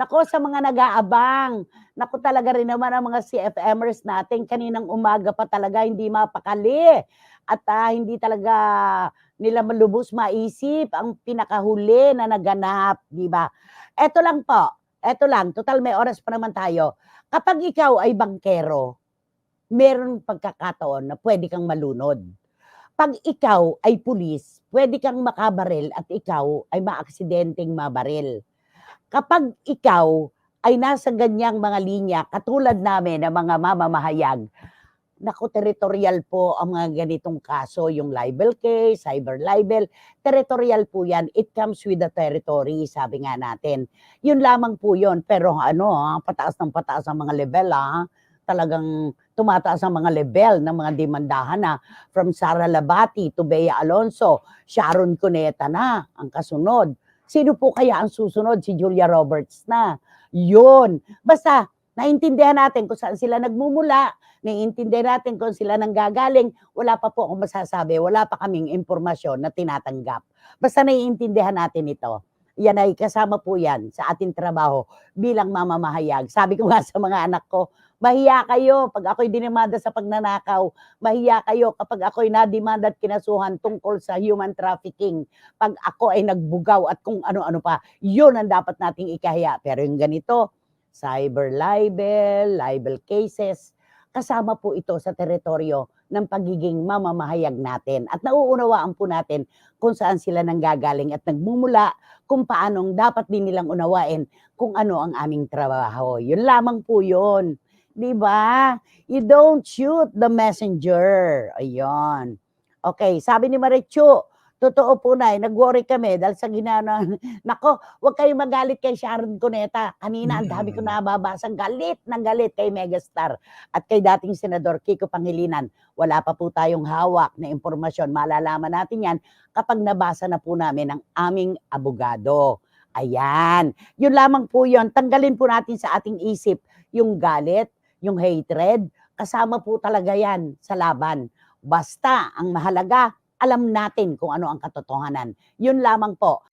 Nako sa mga nag-aabang, naku talaga rin naman ang mga CFMers natin kaninang umaga pa talaga hindi mapakali at ah, hindi talaga nila malubos maisip ang pinakahuli na naganap, di ba? Eto lang po, eto lang, total may oras pa naman tayo. Kapag ikaw ay bangkero, meron pagkakataon na pwede kang malunod. Pag ikaw ay pulis, pwede kang makabaril at ikaw ay maaksidenteng mabaril. Kapag ikaw ay nasa ganyang mga linya, katulad namin ng mga mamamahayag, naku, territorial po ang mga ganitong kaso, yung libel case, cyber libel, territorial po yan. It comes with the territory, sabi nga natin. Yun lamang po yun. Pero ano, ah, pataas ng pataas ang mga level, ah. Talagang tumataas ang mga level ng mga demandahan na from Sara Labati to Bea Alonso, Sharon Cuneta na ang kasunod. Sino po kaya ang susunod? Si Julia Roberts na. Yun. Basta, naintindihan natin kung saan sila nagmumula, naiintindihan natin kung sila nanggagaling, wala pa po akong masasabi, wala pa kaming impormasyon na tinatanggap. Basta naiintindihan natin ito. Yan ay kasama po yan sa ating trabaho bilang mamamahayag. Sabi ko nga sa mga anak ko, mahiya kayo pag ako'y dinimanda sa pagnanakaw, mahiya kayo kapag ako'y nadimanda at kinasuhan tungkol sa human trafficking, pag ako ay nagbugaw at kung ano-ano pa, yun ang dapat nating ikahiya. Pero yung ganito, cyber libel, libel cases, kasama po ito sa teritoryo ng pagiging mamamahayag natin. At nauunawaan po natin kung saan sila nanggagaling at nagmumula, kung paanong dapat din nilang unawain kung ano ang aming trabaho. Yun lamang po yun. Di ba? You don't shoot the messenger. Ayun. Okay, sabi ni Marichu, totoo po na, nag-worry kami dahil sa ginana. Nako, huwag kayong magalit kay Sharon Cuneta. Kanina, ang dami ko Mm. nababasang galit ng galit kay Megastar at kay dating Senador Kiko Pangilinan. Wala pa po tayong hawak na impormasyon. Malalaman natin yan kapag nabasa na po namin ang aming abogado. Ayan. Yun lamang po yun. Tanggalin po natin sa ating isip yung galit, yung hatred. Kasama po talaga yan sa laban. Basta, ang mahalaga, alam natin kung ano ang katotohanan. Yun lamang po.